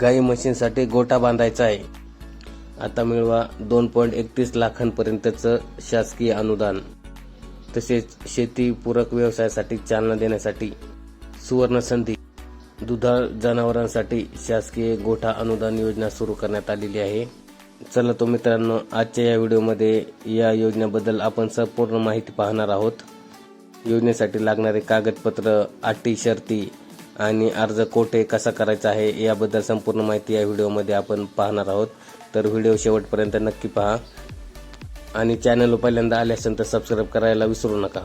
गाई म्हशींसाठी गोठा बांधायचा आहे. आता मिळवा दोन पॉईंट एकतीस लाखांपर्यंतचं शासकीय अनुदान. तसेच शेतीपूरक व्यवसायासाठी चालना देण्यासाठी सुवर्ण संधी. दुधाळ जनावरांसाठी शासकीय गोठा अनुदान योजना सुरू करण्यात आलेली आहे. चला तो मित्रांनो आजच्या या व्हिडिओमध्ये या योजनेबद्दल आपण संपूर्ण माहिती पाहणार आहोत. योजनेसाठी लागणारे कागदपत्र अटी शर्ती आणि अर्ज कोठे कसा करायचा आहे याबद्दल संपूर्ण माहिती या व्हिडिओमध्ये आपण पाहणार आहोत. तर व्हिडिओ शेवटपर्यंत नक्की पहा. आणि चॅनल पहिल्यांदा आले असेल तर सबस्क्राईब करायला विसरू नका.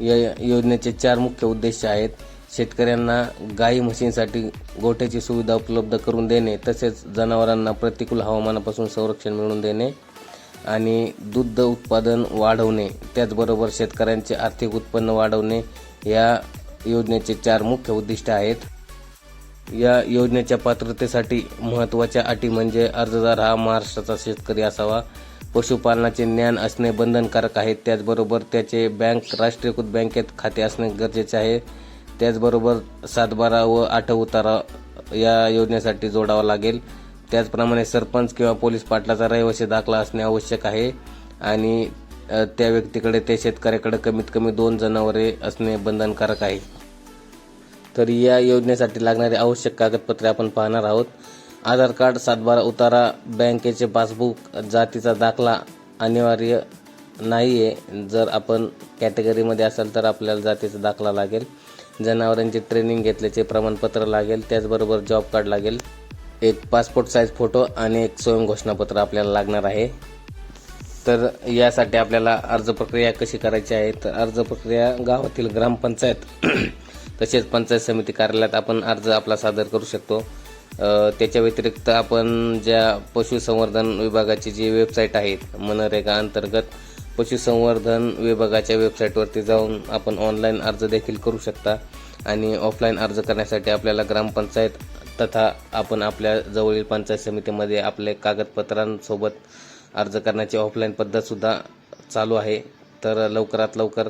या योजनेचे चार मुख्य उद्देश आहेत. शेतकऱ्यांना गाई म्हशींसाठी गोठ्याची सुविधा उपलब्ध करून देणे तसेच जनावरांना प्रतिकूल हवामानापासून संरक्षण मिळवून देणे आणि दूध उत्पादन वाढवणे. त्याचबरोबर शेतकऱ्यांचे आर्थिक उत्पन्न वाढवणे. या योजनेचे चार मुख्य उद्दिष्ट आहेत. या योजनेच्या पात्रतेसाठी महत्त्वाच्या अटी म्हणजे अर्जदार हा महाराष्ट्राचा शेतकरी असावा. पशुपालनाचे ज्ञान असणे बंधनकारक आहे. त्याचबरोबर त्याचे बँक राष्ट्रीयकृत बँकेत खाते असणे गरजेचे आहे. त्याचबरोबर सातबारा व आठ उतारा या योजनेसाठी जोडावा लागेल. त्याचप्रमाणे सरपंच किंवा पोलीस पाटलाचा रहिवासी दाखला असणे आवश्यक आहे. आणि त्या व्यक्तीकडे त्या शेतकऱ्याकडे कमीत कमी दोन जनावरे असणे बंधनकारक आहे. तर या योजनेसाठी लागणारी आवश्यक कागदपत्रे आपण पाहणार आहोत. आधार कार्ड सातबारा उतारा बँकेचे पासबुक जातीचा दाखला अनिवार्य नाही आहे जर आपण कॅटेगरीमध्ये असाल तर आपल्याला जातीचा दाखला लागेल. जनावरांची ट्रेनिंग घेतल्याचे प्रमाणपत्र लागेल. त्याचबरोबर जॉब कार्ड लागेल. एक पासपोर्ट साईज फोटो आणि एक स्वयं घोषणापत्र आपल्याला लागणार आहे. तर यासाठी आपल्याला अर्ज प्रक्रिया कशी करायची आहे? तर अर्ज प्रक्रिया गावातील ग्रामपंचायत तसेच पंचायत समिती कार्यालयात आपण अर्ज आपला सादर करू शकतो. त्याच्या व्यतिरिक्त आपण ज्या पशुसंवर्धन विभागाची जी वेबसाईट आहेत मनरेगा अंतर्गत पशुसंवर्धन विभागाच्या वेबसाईटवरती जाऊन आपण ऑनलाईन अर्ज देखील करू शकता. आणि ऑफलाईन अर्ज करण्यासाठी आपल्याला ग्रामपंचायत तथा आपण आपल्या जवळील पंचायत समितीमध्ये आपले कागदपत्रांसोबत अर्ज करण्याची ऑफलाईन पद्धतसुद्धा चालू आहे. तर लवकरात लवकर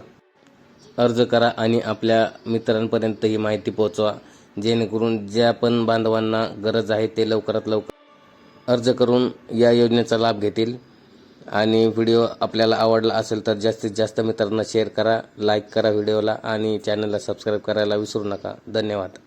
अर्ज करा आणि आपल्या मित्रांपर्यंत ही माहिती पोहोचवा. जेणेकरून ज्या पण बांधवांना गरज आहे ते लवकरात लवकर अर्ज करून या योजनेचा लाभ घेतील. आणि व्हिडिओ आपल्याला आवडला असेल तर जास्तीत जास्त मित्रांना शेअर करा लाईक करा व्हिडिओला आणि चॅनलला सबस्क्राईब करायला विसरू नका. धन्यवाद.